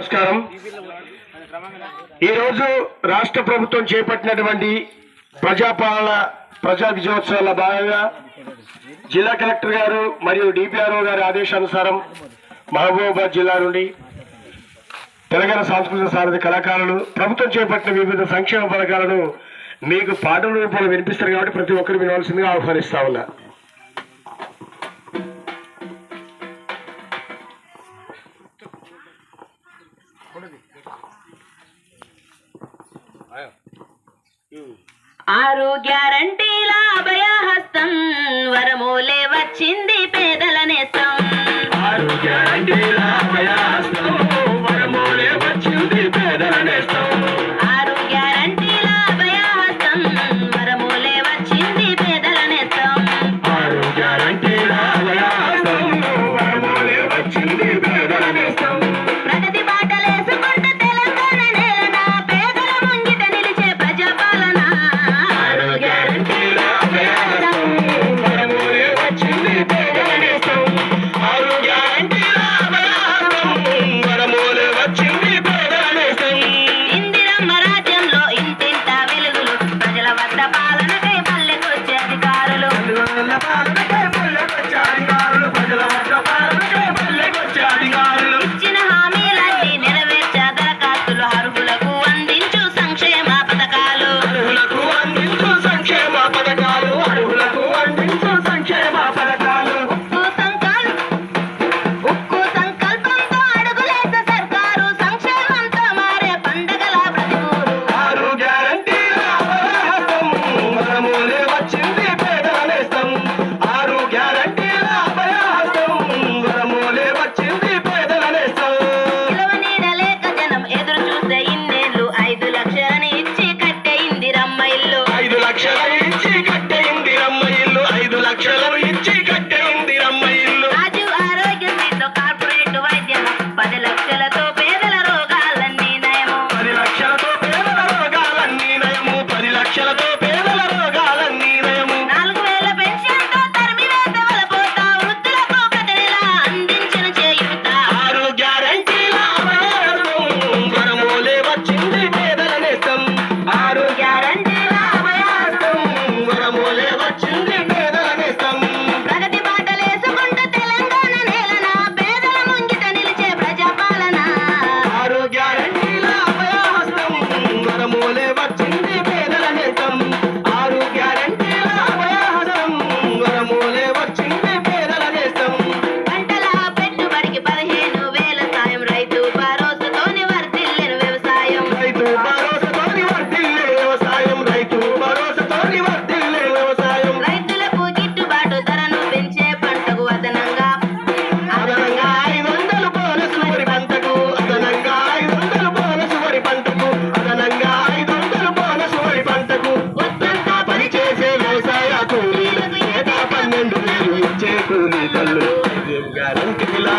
నమస్కారం. ఈరోజు రాష్ట్ర ప్రభుత్వం చేపట్టినటువంటి ప్రజాపాలన ప్రజా విజయోత్సవాల భాగంగా జిల్లా కలెక్టర్ గారు మరియు డిపిఆర్ఓ గారి ఆదేశానుసారం మహబూబాబాద్ జిల్లా నుండి తెలంగాణ సాంస్కృతిక సారథి కళాకారులు ప్రభుత్వం చేపట్టిన వివిధ సంక్షేమ పథకాలను మీకు పాటల రూపంలో వినిపిస్తారు కాబట్టి ప్రతి ఒక్కరు వినవలసిందిగా ఆహ్వానిస్తా ఉన్నా. ఆరు గ్యారంటీల అభయహస్తం వరమూలే వచ్చింది పేదల నేస్తం ఆరు గ్యారంటీల అభయహస్తం వరమూలే పాలనకై పల్లెకొచ్చే అధికారులు. పాలన తల్లు. గారు ఇలా